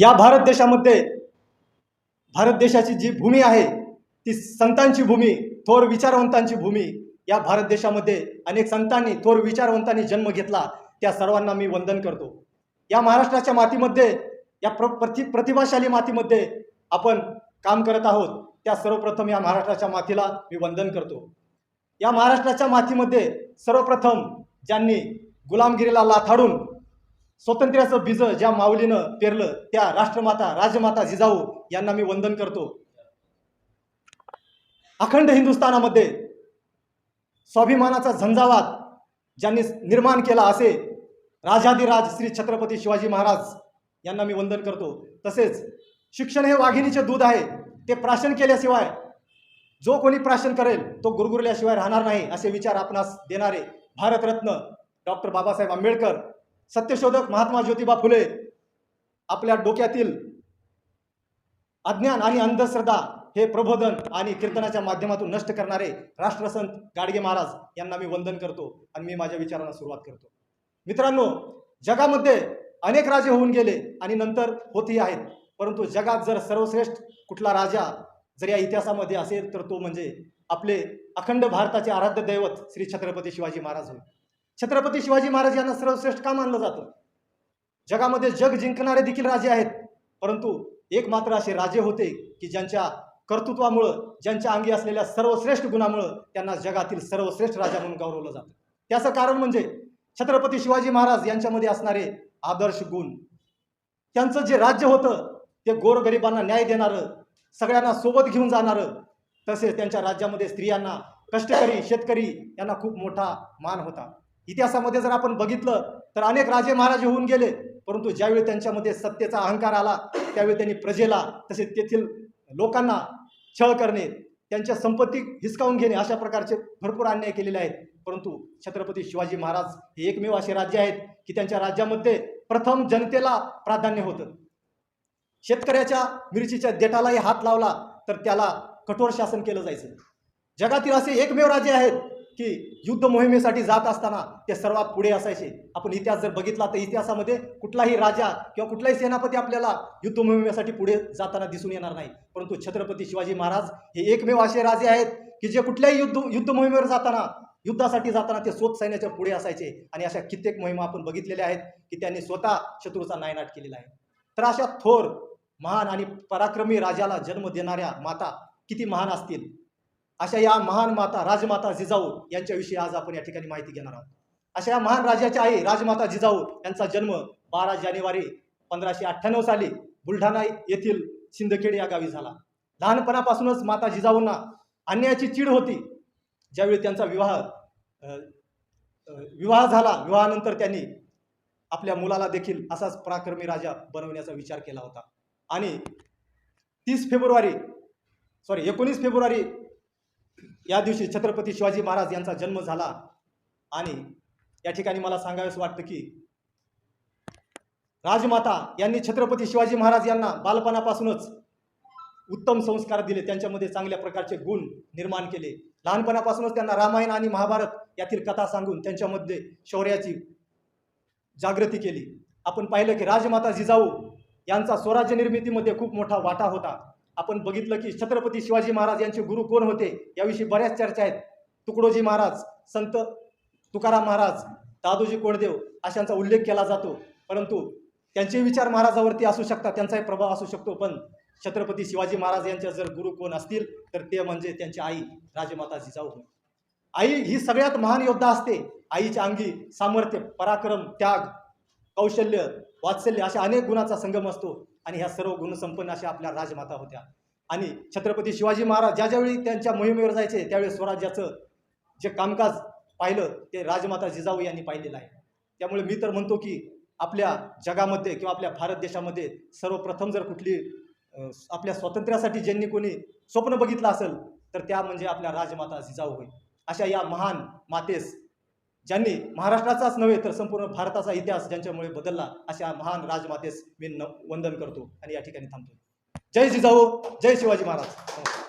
या भारत देशामध्ये भारत देशाची जी भूमी आहे ती संतांची भूमी थोर विचारवंतांची भूमी या भारत देशामध्ये अनेक संतांनी थोर विचारवंतांनी जन्म घेतला त्या सर्वांना मी वंदन करतो. या महाराष्ट्राच्या मातीमध्ये या प्र प्रति प्रतिभाशाली मातीमध्ये आपण काम करत आहोत त्या सर्वप्रथम या महाराष्ट्राच्या मातीला मी वंदन करतो. या महाराष्ट्राच्या मातीमध्ये सर्वप्रथम ज्यांनी गुलामगिरीला लाथाडून स्वातंत्र्याचं बीज ज्या माऊलीनं पेरलं त्या राष्ट्रमाता राजमाता जिजाऊ यांना मी वंदन करतो. अखंड हिंदुस्थानामध्ये स्वाभिमानाचा झंझावात ज्यांनी निर्माण केला असे राजाधिराज श्री छत्रपती शिवाजी महाराज यांना मी वंदन करतो. तसेच शिक्षण हे वाघिणीचे दूध आहे. ते प्राशन केल्याशिवाय जो कोणी प्राशन करेल तो गुरगुरल्याशिवाय राहणार नाही असे विचार आपणास देणारे भारतरत्न डॉक्टर बाबासाहेब आंबेडकर सत्यशोधक महात्मा ज्योतिबा फुले आपल्या डोक्यातील अज्ञान आणि अंधश्रद्धा हे प्रबोधन आणि कीर्तनाच्या माध्यमातून नष्ट करणारे राष्ट्रसंत गाडगे महाराज यांना मी वंदन करतो आणि मी माझ्या विचारांना सुरुवात करतो. मित्रांनो जगामध्ये अनेक राजे होऊन गेले आणि नंतर होतही आहेत. परंतु जगात जर सर्वश्रेष्ठ कुठला राजा जर या इतिहासामध्ये असेल तर तो म्हणजे आपले अखंड भारताचे आराध्य दैवत श्री छत्रपती शिवाजी महाराज होय. छत्रपती शिवाजी महाराज यांना सर्वश्रेष्ठ का मानलं जातं? जगामध्ये जग जिंकणारे देखील राजे आहेत. परंतु एक मात्र असे राजे होते की ज्यांच्या कर्तृत्वामुळं ज्यांच्या अंगी असलेल्या सर्वश्रेष्ठ गुणामुळं त्यांना जगातील सर्वश्रेष्ठ राजा म्हणून गौरवलं जातं. त्याचं कारण म्हणजे छत्रपती शिवाजी महाराज यांच्यामध्ये असणारे आदर्श गुण. त्यांचं जे राज्य होतं ते गोरगरिबांना न्याय देणारं सगळ्यांना सोबत घेऊन जाणारं तसेच त्यांच्या राज्यामध्ये स्त्रियांना कष्टकरी शेतकरी यांना खूप मोठा मान होता. इतिहासामध्ये जर आपण बघितलं तर अनेक राजे महाराजे होऊन गेले. परंतु ज्यावेळी त्यांच्यामध्ये सत्तेचा अहंकार आला त्यावेळी त्यांनी प्रजेला तसेच तेथील लोकांना छळ करणे त्यांच्या संपत्ती हिसकावून घेणे अशा प्रकारचे भरपूर अन्याय केलेले आहेत. परंतु छत्रपती शिवाजी महाराज हे एकमेव असे राज्य आहेत की त्यांच्या राज्यामध्ये प्रथम जनतेला प्राधान्य होतं. शेतकऱ्याच्या मिरचीच्या देठालाही हात लावला तर त्याला कठोर शासन केलं जायचं. जगातील असे एकमेव राज्य आहेत की युद्ध मोहिमेसाठी जात असताना ते सर्वात पुढे असायचे. आपण इतिहास जर बघितला तर इतिहासामध्ये कुठलाही राजा किंवा कुठलाही सेनापती आपल्याला युद्ध मोहिमेसाठी पुढे जाताना दिसून येणार नाही. परंतु छत्रपती शिवाजी महाराज हे एकमेव असे राजे आहेत की जे कुठल्याही युद्ध युद्ध मोहिमेवर जाताना युद्धासाठी जाताना ते स्वत सैन्याच्या पुढे असायचे. आणि अशा कित्येक मोहिमा आपण बघितलेल्या आहेत की त्यांनी स्वतः शत्रूचा नायनाट केलेला आहे. तर अशा थोर महान आणि पराक्रमी राजाला जन्म देणाऱ्या माता किती महान असतील? अशा या महान माता राजमाता जिजाऊ यांच्याविषयी आज आपण या ठिकाणी माहिती घेणार आहोत. अशा या महान राजाच्या आई राजमाता जिजाऊ यांचा जन्म बारा जानेवारी पंधराशे अठ्ठ्याण्णव साली बुलढाणा येथील सिंदखेड या गावी झाला. लहानपणापासूनच माता जिजाऊंना अन्यायाची चीड होती. ज्यावेळी त्यांचा विवाह विवाह झाला विवाहानंतर त्यांनी आपल्या मुलाला देखील असाच पराक्रमी राजा बनवण्याचा विचार केला होता. आणि तीस फेब्रुवारी सॉरी एकोणीस फेब्रुवारी या दिवशी छत्रपती शिवाजी महाराज यांचा जन्म झाला. आणि या ठिकाणी मला सांगावेस वाटतं की राजमाता यांनी छत्रपती शिवाजी महाराज यांना बालपणापासूनच उत्तम संस्कार दिले. त्यांच्यामध्ये चांगल्या प्रकारचे गुण निर्माण केले. लहानपणापासूनच त्यांना रामायण आणि महाभारत यातील कथा सांगून त्यांच्यामध्ये शौर्याची जागृती केली. आपण पाहिलं की राजमाता जिजाऊ यांचा स्वराज्य निर्मितीमध्ये खूप मोठा वाटा होता. आपण बघितलं की छत्रपती शिवाजी महाराज यांचे गुरु कोण होते? याविषयी बऱ्याच चर्चा आहेत. तुकडोजी महाराज संत तुकाराम महाराज दादोजी कोणदेव अशांचा उल्लेख केला जातो. परंतु त्यांचे विचार महाराजावरती असू शकतात त्यांचाही प्रभाव असू शकतो. पण छत्रपती शिवाजी महाराज यांच्या जर गुरु कोण असतील तर ते म्हणजे त्यांची आई राजमाता जिजाऊ होय आई ही सगळ्यात महान योद्धा असते. आईच्या अंगी सामर्थ्य पराक्रम त्याग कौशल्य वात्सल्य अशा अनेक गुणाचा संगम असतो आणि ह्या सर्व गुणसंपन्न अशा आपल्या राजमाता होत्या. आणि छत्रपती शिवाजी महाराज ज्या ज्यावेळी त्यांच्या मोहिमेवर जायचे त्यावेळी स्वराज्याचं जे कामकाज पाहिलं ते राजमाता जिजाऊ यांनी पाहिलेलं आहे. त्यामुळे मी तर म्हणतो की आपल्या जगामध्ये किंवा आपल्या भारत देशामध्ये सर्वप्रथम जर कुठली आपल्या स्वातंत्र्यासाठी ज्यांनी कोणी स्वप्न बघितलं असेल तर त्या म्हणजे आपल्या राजमाता जिजाऊ होईल अशा या महान मातेस ज्यांनी महाराष्ट्राचाच नव्हे तर संपूर्ण भारताचा इतिहास ज्यांच्यामुळे बदलला अशा महान राजमातेस मी न वंदन करतो आणि या ठिकाणी थांबतो. जय जिजाऊ जय शिवाजी महाराज. नमस्कार